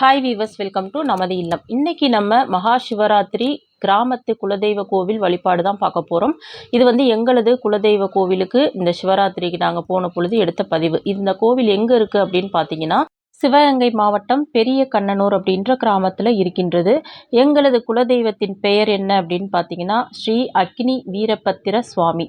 Hi viewers welcome to நமது இல்லம். இன்னைக்கு நம்ம மகா சிவராத்திரி கிராமத்து குலதெய்வ கோவில் வழிபாடு தான் பார்க்க போகிறோம் இது வந்து எங்களது குலதெய்வ கோவிலுக்கு இந்த சிவராத்திரிக்கு நாங்கள் போன பொழுது எடுத்த பதிவு. இந்த கோவில் எங்கே இருக்குது அப்படின்னு பார்த்தீங்கன்னா சிவகங்கை மாவட்டம் பெரிய கண்ணனூர் அப்படின்ற கிராமத்தில் இருக்கின்றது. எங்களது குலதெய்வத்தின் பெயர் என்ன அப்படின்னு பார்த்தீங்கன்னா ஸ்ரீ அக்னி வீரபத்திர சுவாமி.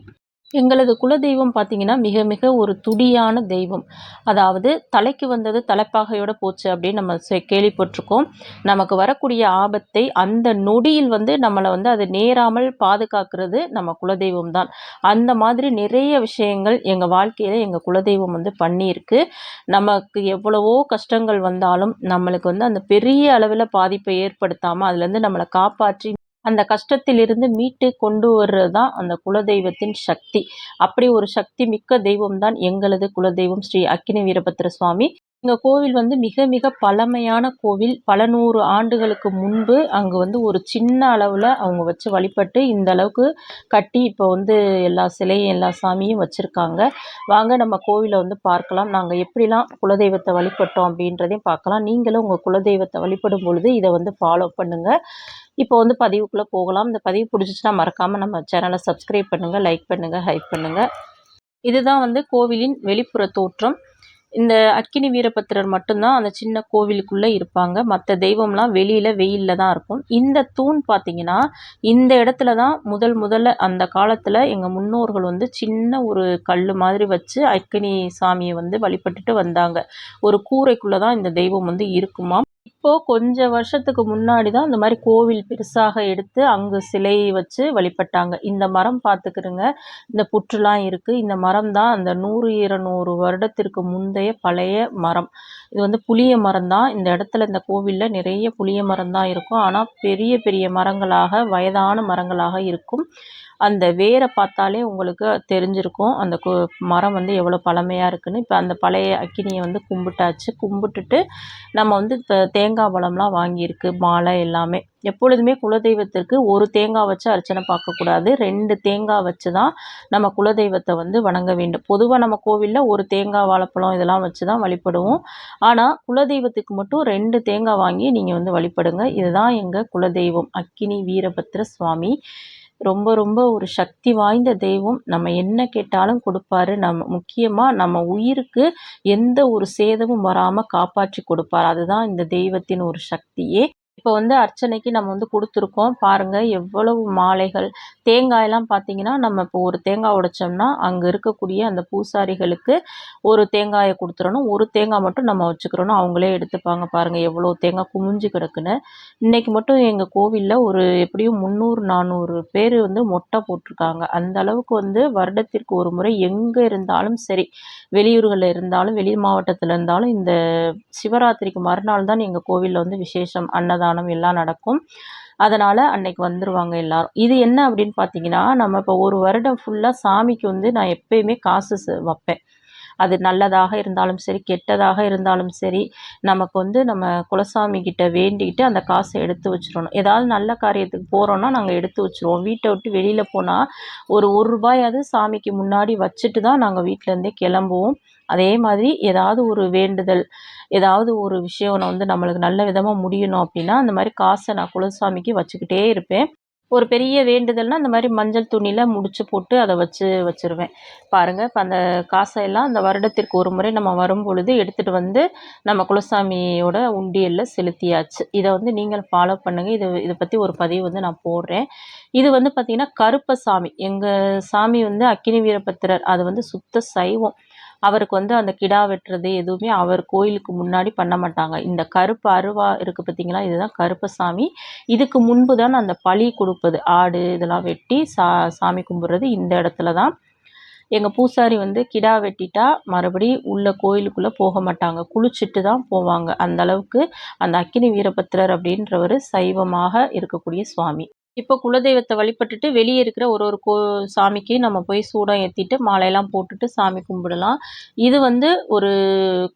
எங்களது குலதெய்வம் பார்த்திங்கன்னா மிக மிக ஒரு துடியான தெய்வம். அதாவது தலைக்கு வந்தது தலைப்பாகையோட போச்சு அப்படின்னு நம்ம கேள்விப்பட்டிருக்கோம். நமக்கு வரக்கூடிய ஆபத்தை அந்த நொடியில் வந்து நம்மளை வந்து அது நேராமல் பாதுகாக்கிறது நம்ம குலதெய்வம் தான். அந்த மாதிரி நிறைய விஷயங்கள் எங்கள் வாழ்க்கையில் எங்கள் குலதெய்வம் வந்து பண்ணியிருக்கு. நமக்கு எவ்வளவோ கஷ்டங்கள் வந்தாலும் நம்மளுக்கு வந்து அந்த பெரிய அளவில் பாதிப்பை ஏற்படுத்தாமல் அதுலேருந்து நம்மளை காப்பாற்றி அந்த கஷ்டத்திலிருந்து மீட்டு கொண்டு வர்றது தான் அந்த குலதெய்வத்தின் சக்தி. அப்படி ஒரு சக்தி மிக்க தெய்வம் தான் எங்களது குலதெய்வம் ஸ்ரீ அக்கினி வீரபத்திர சுவாமி எங்கள் கோவில் வந்து மிக மிக பழமையான கோவில். பல நூறு ஆண்டுகளுக்கு முன்பு அங்கே வந்து ஒரு சின்ன அளவில் அவங்க வச்சு வழிபட்டு இந்த அளவுக்கு கட்டி இப்போ வந்து எல்லா சிலையும் எல்லா சாமியும் வச்சுருக்காங்க. வாங்க நம்ம கோவிலை வந்து பார்க்கலாம். நாங்கள் எப்படிலாம் குலதெய்வத்தை வழிபட்டோம் அப்படின்றதையும் பார்க்கலாம். நீங்களும் உங்கள் குலதெய்வத்தை வழிபடும் பொழுது இதை வந்து ஃபாலோ பண்ணுங்கள் இப்போ வந்து பதிவுக்குள்ளே போகலாம். இந்த பதிவு பிடிச்சிச்சுன்னா மறக்காமல் நம்ம சேனலை சப்ஸ்கிரைப் பண்ணுங்கள் லைக் பண்ணுங்கள் ஹைப் பண்ணுங்கள் இதுதான் வந்து கோவிலின் வெளிப்புற தோற்றம். இந்த அக்கினி வீரபத்திரர் மட்டும்தான் அந்த சின்ன கோவிலுக்குள்ளே இருப்பாங்க. மற்ற தெய்வம்லாம் வெளியில் வெயிலில் தான் இருக்கும். இந்த தூண் பார்த்தீங்கன்னா இந்த இடத்துல தான் முதல் முதல்ல அந்த காலத்தில் எங்கள் முன்னோர்கள் வந்து சின்ன ஒரு கல் மாதிரி வச்சு அக்கினி சாமியை வந்து வழிபட்டுட்டு வந்தாங்க. ஒரு கூரைக்குள்ளே தான் இந்த தெய்வம் வந்து இருக்குமா இப்போது கொஞ்சம் வருஷத்துக்கு முன்னாடி தான் இந்த மாதிரி கோவில் பெருசாக எடுத்து அங்கே சிலை வச்சு வழிபட்டாங்க. இந்த மரம் பார்த்துக்கிருங்க இந்த புற்றுலாம் இருக்குது இந்த மரம் தான் அந்த நூறு இருநூறு வருடத்திற்கு முந்தைய பழைய மரம். இது வந்து புளிய மரம் தான் இந்த இடத்துல இந்த கோவிலில் நிறைய புளிய மரம் தான் இருக்கும். ஆனால் பெரிய பெரிய மரங்களாக வயதான மரங்களாக இருக்கும். அந்த வேரை பார்த்தாலே உங்களுக்கு தெரிஞ்சிருக்கும். அந்த கு மரம் வந்து எவ்வளோ பழமையாக இருக்குதுன்னு இப்போ அந்த பழைய அக்கினியை வந்து கும்பிட்டாச்சு. கும்பிட்டுட்டு நம்ம வந்து இப்போ தேங்காய் பழம்லாம் வாங்கியிருக்கு. மாலை எல்லாமே. எப்பொழுதுமே குலதெய்வத்திற்கு ஒரு தேங்காய் வச்சு அர்ச்சனை பார்க்கக்கூடாது. ரெண்டு தேங்காய் வச்சு தான் நம்ம குலதெய்வத்தை வந்து வணங்க வேண்டும். பொதுவாக நம்ம கோவிலில் ஒரு தேங்காய் வாழைப்பழம் இதெல்லாம் வச்சு தான் வழிபடுவோம். ஆனால் குலதெய்வத்துக்கு மட்டும் ரெண்டு தேங்காய் வாங்கி நீங்கள் வந்து வழிபடுங்க. இதுதான் எங்கள் குலதெய்வம். அக்கினி வீரபத்ர சுவாமி ரொம்ப ரொம்ப ஒரு சக்தி வாய்ந்த தெய்வம். நம்ம என்ன கேட்டாலும் கொடுப்பாரு. நம்ம முக்கியமாக நம்ம உயிருக்கு எந்த ஒரு சேதமும் வராமல் காப்பாற்றி கொடுப்பார். அதுதான் இந்த தெய்வத்தின் ஒரு சக்தியே. இப்போ வந்து அர்ச்சனைக்கு நம்ம வந்து கொடுத்துருக்கோம். பாருங்கள் எவ்வளவு மாலைகள். தேங்காயெல்லாம் பார்த்தீங்கன்னா நம்ம இப்போ ஒரு தேங்காய் உடைச்சோம்னா அங்கே இருக்கக்கூடிய அந்த பூசாரிகளுக்கு ஒரு தேங்காயை கொடுத்துடணும் ஒரு தேங்காய் மட்டும் நம்ம வச்சுக்கிறோம் அவங்களே எடுத்துப்பாங்க பாருங்கள் எவ்வளோ தேங்காய் குமிஞ்சு கிடக்குன்னு. இன்றைக்கி மட்டும் எங்கள் கோவிலில் ஒரு எப்படியும் முந்நூறு நானூறு பேர் வந்து மொட்டை போட்டிருக்காங்க. அந்த அளவுக்கு வந்து வருடத்திற்கு ஒரு முறை எங்கே இருந்தாலும் சரி வெளியூர்களில் இருந்தாலும் வெளி மாவட்டத்தில் இருந்தாலும் இந்த சிவராத்திரிக்கு மறுநாள் தான் எங்கள் கோவிலில் வந்து விசேஷம் அன்னதானம். அன்னதானம் எல்லாம் நடக்கும். அதனால் அன்னைக்கு வந்துடுவாங்க எல்லோரும். இது என்ன அப்படின்னு பார்த்தீங்கன்னா நம்ம இப்போ ஒரு வருடம் ஃபுல்லாக சாமிக்கு வந்து நான் எப்பயுமே காசு வைப்பேன். அது நல்லதாக இருந்தாலும் சரி கெட்டதாக இருந்தாலும் சரி நமக்கு வந்து நம்ம குலசாமி கிட்ட வேண்டிக்கிட்டு அந்த காசை எடுத்து வச்சிடணும். ஏதாவது நல்ல காரியத்துக்கு போகிறோன்னா நாங்கள் எடுத்து வச்சுருவோம். வீட்டை விட்டு வெளியில் போனால் ஒரு ஒரு ரூபாயாவது சாமிக்கு முன்னாடி வச்சுட்டு தான் நாங்கள் வீட்டிலேருந்தே கிளம்புவோம். அதே மாதிரி ஏதாவது ஒரு வேண்டுதல் ஏதாவது ஒரு விஷயம் வந்து நம்மளுக்கு நல்ல விதமாக முடியணும் அப்படின்னா அந்த மாதிரி காசை நான் குலசாமிக்கு வச்சுக்கிட்டே இருப்பேன். ஒரு பெரிய வேண்டுதல்னால் அந்த மாதிரி மஞ்சள் துணியில் முடிச்சு போட்டு அதை வச்சு வச்சுருவேன். பாருங்கள் இப்போ அந்த காசை எல்லாம் அந்த வருடத்திற்கு ஒரு முறை நம்ம வரும் பொழுது எடுத்துகிட்டு வந்து நம்ம குலசாமியோட உண்டியலில் செலுத்தியாச்சு. இதை வந்து நீங்கள் ஃபாலோ பண்ணுங்கள் இது இதை பற்றி ஒரு பதிவு வந்து நான் போடுறேன். இது வந்து பார்த்திங்கன்னா கருப்பசாமி. எங்கள் சாமி வந்து அக்கினி வீரபத்திரர். அது வந்து சுத்த சைவம். அவருக்கு வந்து அந்த கிடா வெட்டுறது எதுவுமே அவர் கோயிலுக்கு முன்னாடி பண்ண மாட்டாங்க. இந்த கருப்பு அருவா இருக்குது பார்த்தீங்களா இதுதான் கருப்பசாமி. இதுக்கு முன்பு தான் அந்த பழி கொடுப்பது. ஆடு இதெல்லாம் வெட்டி சா சாமி கும்பிட்றது இந்த இடத்துல தான் எங்கள் பூசாரி வந்து கிடா வெட்டிட்டா மறுபடி உள்ள கோயிலுக்குள்ளே போக மாட்டாங்க. குளிச்சுட்டு தான் போவாங்க. அந்த அளவுக்கு அந்த அக்கினி வீரபத்திரர் அப்படின்றவர் சைவமாக இருக்கக்கூடிய சுவாமி. இப்போ குலதெய்வத்தை வழிபட்டுட்டு வெளியே இருக்கிற ஒரு ஒரு கோ சாமிக்கு நம்ம போய் சூடம் ஏற்றிட்டு மாலையெல்லாம் போட்டுட்டு சாமி கும்பிடலாம். இது வந்து ஒரு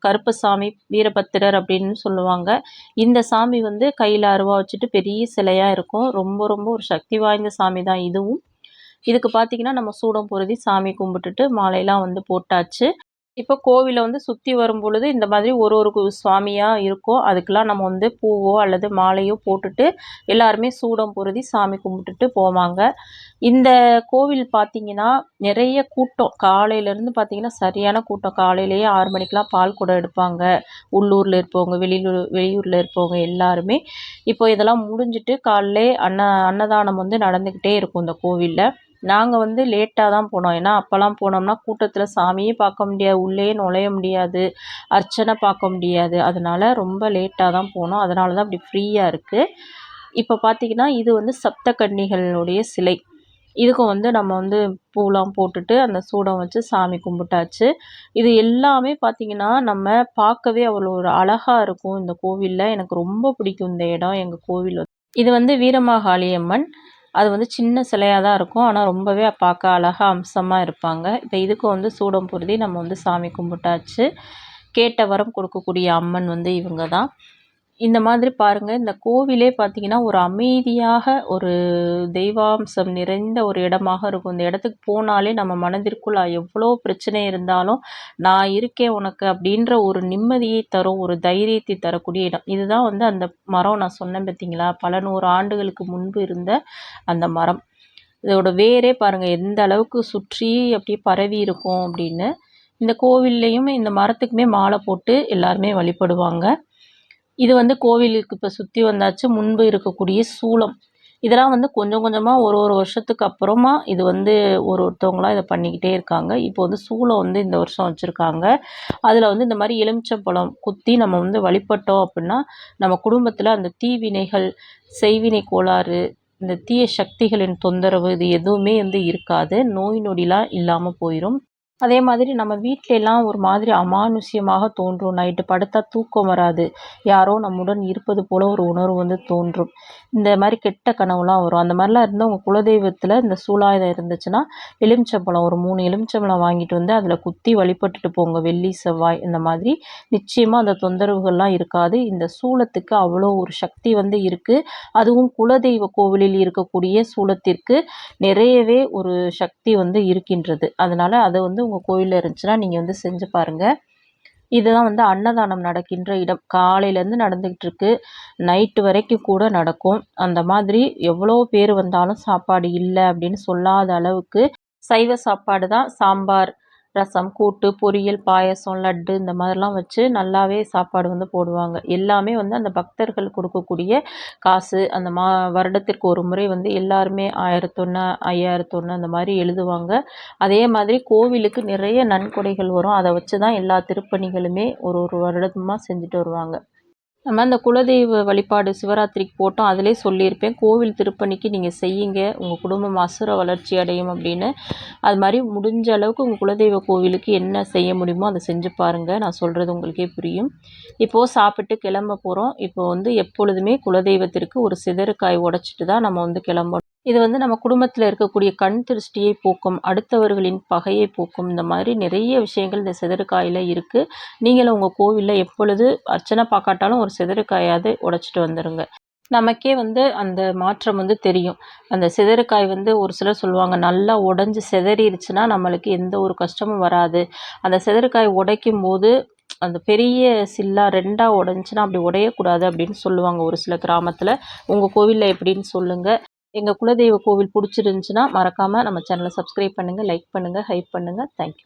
கருப்பசாமி வீரபத்திரர் அப்படின்னு சொல்லுவாங்க. இந்த சாமி வந்து கையில் அருவா வச்சுட்டு பெரிய சிலையாக இருக்கும். ரொம்ப ரொம்ப ஒரு சக்தி வாய்ந்த சாமி தான் இதுவும். இதுக்கு பார்த்திங்கன்னா நம்ம சூடம் பொருதி சாமி கும்பிட்டுட்டு மாலையெல்லாம் வந்து போட்டாச்சு. இப்போ கோவிலை வந்து சுற்றி வரும் பொழுது இந்த மாதிரி ஒரு ஒரு கு- சுவாமியா இருக்கும் அதுக்கெலாம் நம்ம வந்து பூவோ அல்லது மாலையோ போட்டுட்டு எல்லாருமே சூடம் பொருதி சாமி கும்பிட்டுட்டு போவாங்க. இந்த கோவில் பார்த்தீங்கன்னா நிறைய கூட்டம். காலையிலேருந்து பார்த்தீங்கன்னா சரியான கூட்டம். காலையிலேயே ஆறு மணிக்கெலாம் பால் குடம் எடுப்பாங்க. உள்ளூரில் இருப்பவங்க வெளியூர் வெளியூரில் இருப்பவங்க எல்லாருமே. இப்போ இதெல்லாம் முடிஞ்சிட்டு காலையிலே அன்ன அன்னதானம் வந்து நடந்துக்கிட்டே இருக்கும் இந்த கோவிலில். நாங்கள் வந்து லேட்டாக தான் போனோம். ஏன்னா அப்போல்லாம் போனோம்னா கூட்டத்தில் சாமியே பார்க்க முடியாது. உள்ளேயே நுழைய முடியாது. அர்ச்சனை பார்க்க முடியாது. அதனால் ரொம்ப லேட்டாக தான் போனோம். அதனால தான் அப்படி ஃப்ரீயாக இருக்குது இப்போ பார்த்திங்கன்னா இது வந்து சப்த கன்னிகளுடைய சிலை. இதுக்கும் வந்து நம்ம வந்து பூலாம் போட்டுட்டு அந்த சூடம் வச்சு சாமி கும்பிட்டாச்சு. இது எல்லாமே பார்த்தீங்கன்னா நம்ம பார்க்கவே அவ்வளோ ஒரு அழகாக இருக்கும் இந்த கோவிலில். எனக்கு ரொம்ப பிடிக்கும் இந்த இடம். எங்கள் கோவில் இது வந்து வீரமாகாளி அம்மன் அது வந்து சின்ன சிலையாக தான் இருக்கும். ஆனால் ரொம்பவே பார்க்க அழகாக அம்சமாக இருப்பாங்க. இப்போ இதுக்கு வந்து சூடம் பொருதி நம்ம வந்து சாமி கும்பிட்டாச்சு. கேட்ட வரம் கொடுக்கக்கூடிய அம்மன் வந்து இவங்க தான். இந்த மாதிரி பாருங்கள் இந்த கோவிலே பார்த்தீங்கன்னா ஒரு அமைதியாக ஒரு தெய்வாம்சம் நிறைந்த ஒரு இடமாக இருக்கும். இந்த இடத்துக்கு போனாலே நம்ம மனதிற்குள் எவ்வளோ பிரச்சனை இருந்தாலும் நான் இருக்கேன் உனக்கு அப்படின்ற ஒரு நிம்மதியை தரும் ஒரு தைரியத்தை தரக்கூடிய இடம். இதுதான் வந்து அந்த மரம் நான் சொன்னேன் பார்த்தீங்களா பல நூறு ஆண்டுகளுக்கு முன்பு இருந்த அந்த மரம். இதோட வேரே பாருங்கள் எந்த அளவுக்கு சுற்றி அப்படியே பரவி இருக்கும் அப்படின்னு. இந்த கோவில்லையும் இந்த மரத்துக்குமே மாலை போட்டு எல்லாருமே வழிபடுவாங்க. இது வந்து கோவிலுக்கு இப்போ சுற்றி வந்தாச்சு முன்பு இருக்கக்கூடிய சூளம். இதெல்லாம் வந்து கொஞ்சம் கொஞ்சமாக ஒரு ஒரு வருஷத்துக்கு அப்புறமா இது வந்து ஒரு ஒருத்தவங்களாம் இதை பண்ணிக்கிட்டே இருக்காங்க. இப்போ வந்து சூளம் வந்து இந்த வருஷம் வச்சுருக்காங்க. அதில் வந்து இந்த மாதிரி எலுமிச்சம்பழம் குத்தி நம்ம வந்து வழிபட்டோம் அப்படின்னா நம்ம குடும்பத்தில் அந்த தீவினைகள் செய்வினை கோளாறு இந்த தீய சக்திகளின் தொந்தரவு இது எதுவுமே வந்து இருக்காது. நோய் நொடிலாம் இல்லாமல் போயிடும் அதே மாதிரி நம்ம வீட்டிலலாம் ஒரு மாதிரி அமானுஷ்யமாக தோன்றும். நைட்டு படுத்தால் தூக்கம் வராது. யாரோ நம்முடன் இருப்பது போல ஒரு உணர்வு வந்து தோன்றும். இந்த மாதிரி கெட்ட கனவுலாம் வரும். அந்த மாதிரிலாம் இருந்தால் உங்கள் குலதெய்வத்தில் இந்த சூலாயுதம் இருந்துச்சுன்னா எலுமிச்சம்பழம் ஒரு மூணு எலுமிச்சம்பழம் வாங்கிட்டு வந்து அதில் குத்தி வழிபட்டுட்டு போங்க. வெள்ளி செவ்வாய் இந்த மாதிரி நிச்சயமாக அந்த தொந்தரவுகள்லாம் இருக்காது. இந்த சூலத்துக்கு அவ்வளோ ஒரு சக்தி வந்து இருக்குது அதுவும் குலதெய்வ கோவிலில் இருக்கக்கூடிய சூலத்திற்கு நிறையவே ஒரு சக்தி வந்து இருக்கின்றது. அதனால் அதை வந்து உங்கள் கோயிலில் இருந்துச்சுன்னா நீங்கள் வந்து செஞ்சு பாருங்கள் இதுதான் வந்து அன்னதானம் நடக்கின்ற இடம். காலையிலேருந்து நடந்துக்கிட்டு இருக்கு. நைட்டு வரைக்கும் கூட நடக்கும். அந்த மாதிரி எவ்வளோ பேர் வந்தாலும் சாப்பாடு இல்லை அப்படின்னு சொல்லாத அளவுக்கு சைவ சாப்பாடு தான். சாம்பார் ரசம் கூட்டு பொரியல் பாயசம் லட்டு இந்த மாதிரிலாம் வச்சு நல்லாவே சாப்பாடு வந்து போடுவாங்க. எல்லாமே வந்து அந்த பக்தர்கள் கொடுக்கக்கூடிய காசு அந்த மா வருடத்திற்கு ஒரு முறை வந்து எல்லாருமே ஆயிரத்தொன்று ஐயாயிரத்தொன்று அந்த மாதிரி எழுதுவாங்க. அதே மாதிரி கோவிலுக்கு நிறைய நன்கொடைகள் வரும். அதை வச்சு தான் எல்லா திருப்பணிகளுமே ஒரு ஒரு வருடமாக செஞ்சுட்டு வருவாங்க. நம்ம அந்த குலதெய்வ வழிபாடு சிவராத்திரிக்கு போட்டோம் அதிலே சொல்லியிருப்பேன் கோவில் திருப்பணிக்கு நீங்கள் செய்யுங்க உங்கள் குடும்பம் அசுர வளர்ச்சி அடையும் அப்படின்னு. அது மாதிரி முடிஞ்ச அளவுக்கு உங்கள் குலதெய்வ கோவிலுக்கு என்ன செய்ய முடியுமோ அதை செஞ்சு பாருங்கள் நான் சொல்கிறது உங்களுக்கே புரியும். இப்போது சாப்பிட்டு கிளம்ப போகிறோம் இப்போ வந்து எப்பொழுதுமே குலதெய்வத்திற்கு ஒரு சிதறுக்காய் உடைச்சிட்டு தான் நம்ம வந்து கிளம்பணும். இது வந்து நம்ம குடும்பத்தில் இருக்கக்கூடிய கண் திருஷ்டியை போக்கும் அடுத்தவர்களின் பகையை போக்கும். இந்த மாதிரி நிறைய விஷயங்கள் இந்த சிதறுக்காயில் இருக்குது நீங்களும் உங்கள் கோவிலில் எப்பொழுது அர்ச்சனை பார்க்காட்டாலும் ஒரு சிதறுக்காயாவது உடைச்சிட்டு வந்துடுங்க நமக்கே வந்து அந்த மாற்றம் வந்து தெரியும். அந்த சிதறுக்காய் வந்து ஒரு சிலர் சொல்லுவாங்க நல்லா உடஞ்சி சிதறிடுச்சுன்னா நம்மளுக்கு எந்த ஒரு கஷ்டமும் வராது. அந்த சிதறுக்காய் உடைக்கும் போது அந்த பெரிய சில்லா ரெண்டாக உடஞ்சின்னா அப்படி உடையக்கூடாது அப்படின்னு சொல்லுவாங்க ஒரு சில கிராமத்தில். உங்கள் கோவிலில் எப்படின்னு சொல்லுங்கள் எங்கள் குலதெய்வ கோவில் பிடிச்சிருந்துச்சின்னா மறக்காமல் நம்ம சேனலை சப்ஸ்கிரைப் பண்ணுங்கள் லைக் பண்ணுங்கள் ஹைப் பண்ணுங்கள் தேங்க்யூ